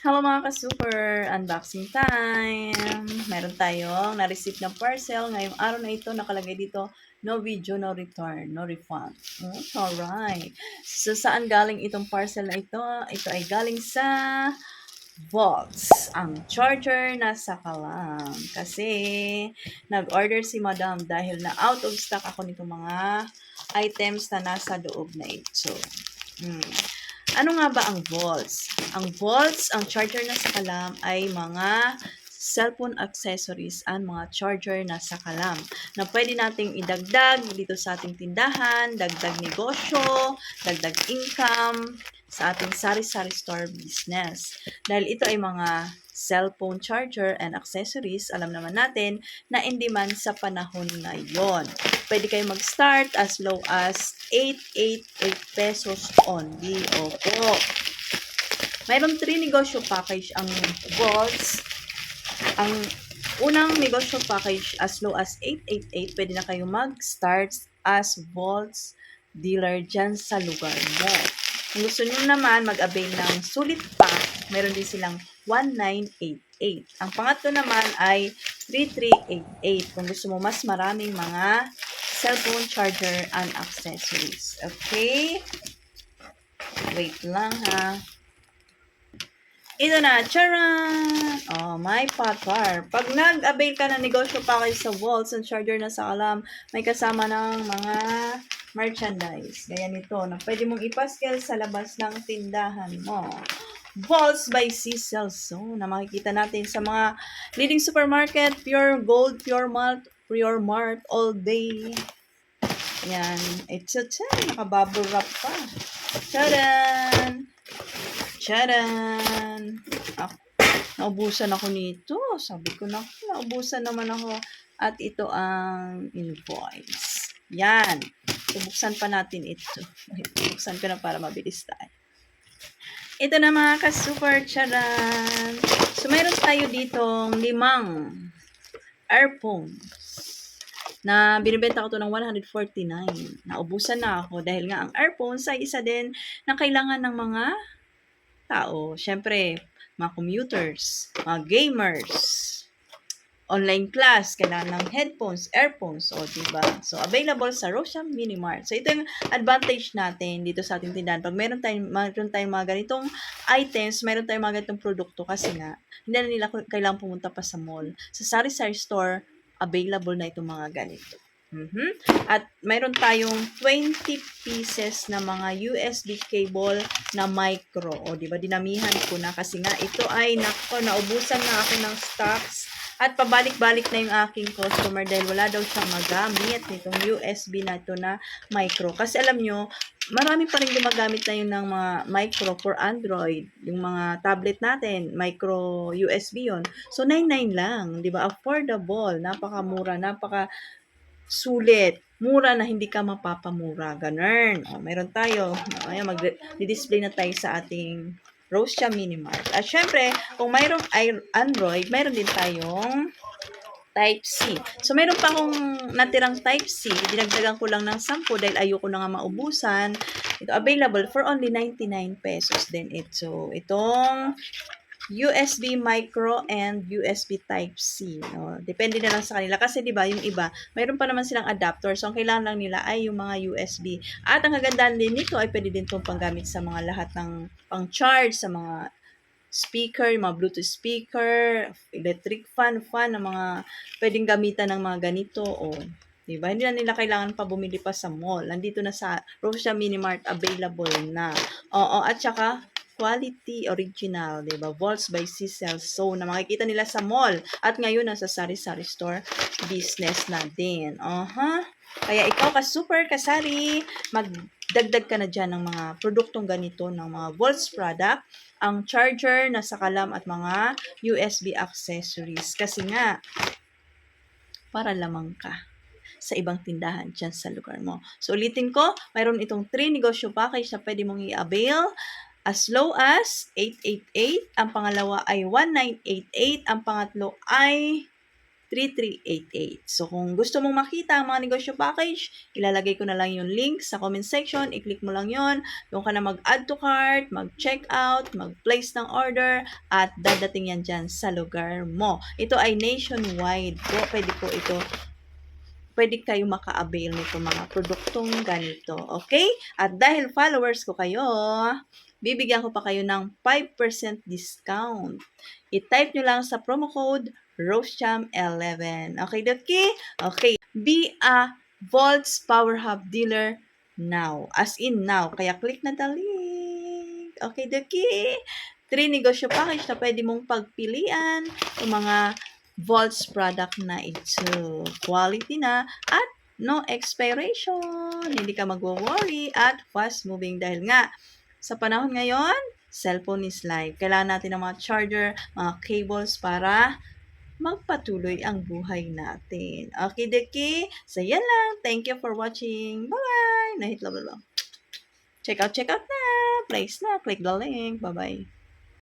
Hello mga ka-super! Unboxing time! Meron tayong na-receive na parcel. Ngayong araw na ito, nakalagay dito, no video, no return, no refund. Mm, alright. So, saan galing itong parcel na ito? Ito ay galing sa Volts. Ang charger na sa kalam. Kasi, nag-order si madam dahil na out of stock ako nitong mga items na nasa loob na ito. Mm. Ano nga ba ang volts? Ang volts, ang charger na sa kalam ay mga cellphone accessories and mga charger na sa kalam na pwede nating idagdag dito sa ating tindahan, dagdag negosyo, dagdag income sa ating sari-sari store business. Dahil ito ay mga cellphone charger and accessories, alam naman natin na in demand sa panahon ngayon. Pwede kayo mag-start as low as 888 pesos only. Opo. Mayroong 3 negosyo package ang Volts. Ang unang negosyo package as low as 888, pwede na kayo mag-start as Volts dealer dyan sa lugar mo. Kung gusto nyo naman mag-avail ng sulit pa, meron din silang 1988. Ang pangatlo naman ay 3388 kung gusto mo mas maraming mga cellphone charger and accessories. Okay? Wait lang ha. Ito na, charan! Oh, my patwar. Pag nag-avail ka ng negosyo package sa Walls and charger na sa alam, may kasama ng mga merchandise. Gaya nito, na pwede mong ipaskel sa labas ng tindahan mo. Balls by Cecil So, na makikita natin sa mga leading supermarket, Pure Gold, Pure Mart, Pure Mart, all day. Yan. Ito, tiyan. Nakabubble wrap pa. Charan! Charan! Ako, naubusan ako nito. Sabi ko na, naubusan naman ako. At ito ang invoice. Yan. Subuksan pa natin ito. Buksan ko na para mabilis tayo. Ito na mga ka-super charan. So, mayroon tayo ditong limang earphones na binibenta ko to ng 149. Naubusan na ako dahil nga ang earphones ay isa din na kailangan ng mga tao. Siyempre, mga commuters, mga gamers, online class, kailangan ng headphones, earphones, o diba? So, available sa Rosham Mini Mart. So, ito yung advantage natin dito sa ating tindahan. Pag meron tayong, meron tayong mga ganitong items, meron tayong mga ganitong produkto kasi nga, hindi na nila kailangan pumunta pa sa mall. Sa sari-sari store, available na itong mga ganito. Mhm. At mayroon tayong 20 pieces na mga USB cable na micro. O, di ba? Dinamihan ko na kasi nga ito ay, nako, naubusan na ako ng stocks at pabalik-balik na yung aking customer dahil wala daw siyang magamit nitong USB na ito na micro. Kasi alam nyo, marami pa rin gumagamit na yun ng mga micro for Android. Yung mga tablet natin, micro USB yon So, 99 lang. Di ba? Affordable. Napakamura. Napaka sulit. Mura na hindi ka mapapamura. Ganun. O, meron tayo. Ayan, mag-display na tayo sa ating Rosia Minimart. At syempre, kung mayroong Android, mayroon din tayong Type-C. So, mayroon pa akong natirang Type-C. Dinagdagan ko lang ng 10 dahil ayoko na nga maubusan. Ito, available for only 99 pesos din ito. Itong USB micro and USB Type-C. No? Depende na lang sa kanila. Kasi di ba yung iba, mayroon pa naman silang adapter. So, ang kailangan lang nila ay yung mga USB. At ang kagandahan din nito ay pwede din itong panggamit sa mga lahat ng pang-charge, sa mga speaker, mga Bluetooth speaker, electric fan, fan, ng mga pwedeng gamitan ng mga ganito. O, Diba? Hindi na nila kailangan pa bumili pa sa mall. Nandito na sa Rosia Minimart available na. Oo, at saka quality original, 'di ba? Volts by Cecil So, na makikita nila sa mall at ngayon nasa sari-sari store business na din. Uh-huh. Kaya ikaw ka super kasari, magdagdag ka na diyan ng mga produktong ganito ng mga Volts product, ang charger na sa kalam at mga USB accessories kasi nga para lamang ka sa ibang tindahan dyan sa lugar mo. So, ulitin ko, mayroon itong 3 negosyo package na pwede mong i-avail as low as 888. Ang pangalawa ay 1988. Ang pangatlo ay 3388. So, kung gusto mong makita ang mga negosyo package, ilalagay ko na lang yung link sa comment section. I-click mo lang yon Doon ka na mag-add to cart, mag-check out, mag-place ng order, at dadating yan dyan sa lugar mo. Ito ay nationwide po. Pwede po ito pwede kayo maka-avail nito mga produktong ganito. Okay? At dahil followers ko kayo, bibigyan ko pa kayo ng 5% discount. I-type nyo lang sa promo code RoseCham11. Okay, Doki? Okay. Be a Volts Power Hub dealer now. As in now. Kaya click na the link. Okay, Doki? Three negosyo package na pwede mong pagpilian yung mga Volts product na ito. Quality na at no expiration. Hindi ka magwo-worry at fast moving dahil nga sa panahon ngayon, cellphone is life. Kailangan natin ng mga charger, mga cables para magpatuloy ang buhay natin. Okay, Deki? So, yan lang. Thank you for watching. Bye-bye! Nahit lang lang. Check out, check out na. Place na. Click the link. Bye-bye.